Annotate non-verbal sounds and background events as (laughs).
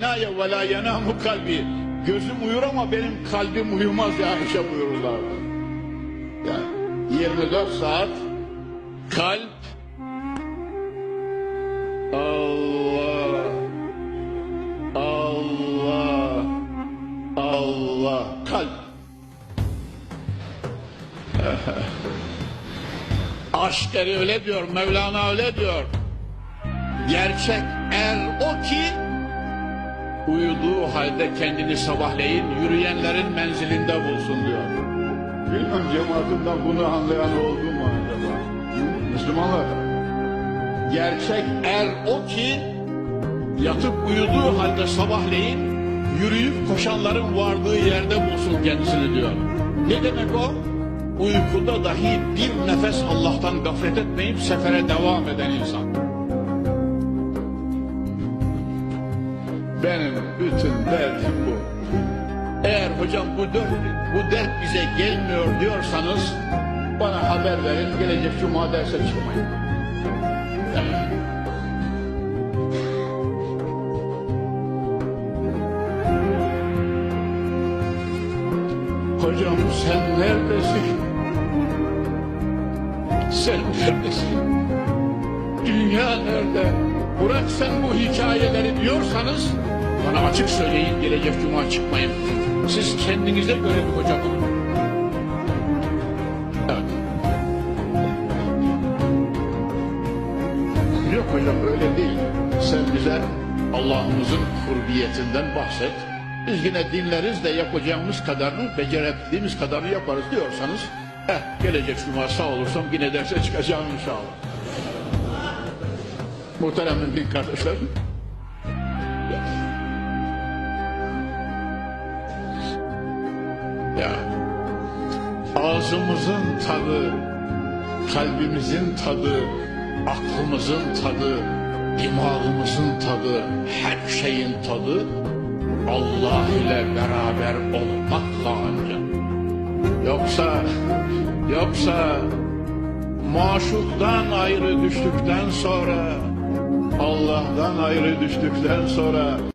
Naye ve la yenamu kalbi. Gözüm uyur ama benim kalbim uyumaz ya Ayşe buyururlar. Yani 24 saat kalp Allah Allah Allah kalp (laughs) Aşk eri öyle diyor Mevlana öyle diyor Gerçek er o ki uyuduğu halde kendini sabahleyin yürüyenlerin menzilinde bulsun diyor. Bilmem cemaatimden bunu anlayan oldu mu acaba? Müslümanlar. Gerçek er o ki yatıp uyuduğu halde sabahleyin yürüyüp koşanların vardığı yerde bulsun kendisini diyor. Ne demek o? Uykuda dahi bir nefes Allah'tan gaflet etmeyip sefere devam eden insan. Benim bütün derdim bu. Eğer hocam bu bu dert bize gelmiyor diyorsanız bana haber verin gelecek cuma derse çıkmayın. Hocam sen neredesin? Sen neredesin? Dünya nerede? Bırak bu hikayeleri diyorsanız bana açık söyleyin gelecek cuma çıkmayın. Siz kendinize göre bir hoca bulun. Evet. Yok hocam öyle değil. Sen bize Allah'ımızın kurbiyetinden bahset. Biz yine dinleriz de yapacağımız kadarını, becerebildiğimiz kadarını yaparız diyorsanız, eh, gelecek cuma sağ olursam yine derse çıkacağım inşallah. Muhterem mümin kardeşlerim. Ya ağzımızın tadı, kalbimizin tadı, aklımızın tadı, dimağımızın tadı, her şeyin tadı Allah ile beraber olmakla ancak. Yoksa, yoksa maşuktan ayrı düştükten sonra, Allah'tan ayrı düştükten sonra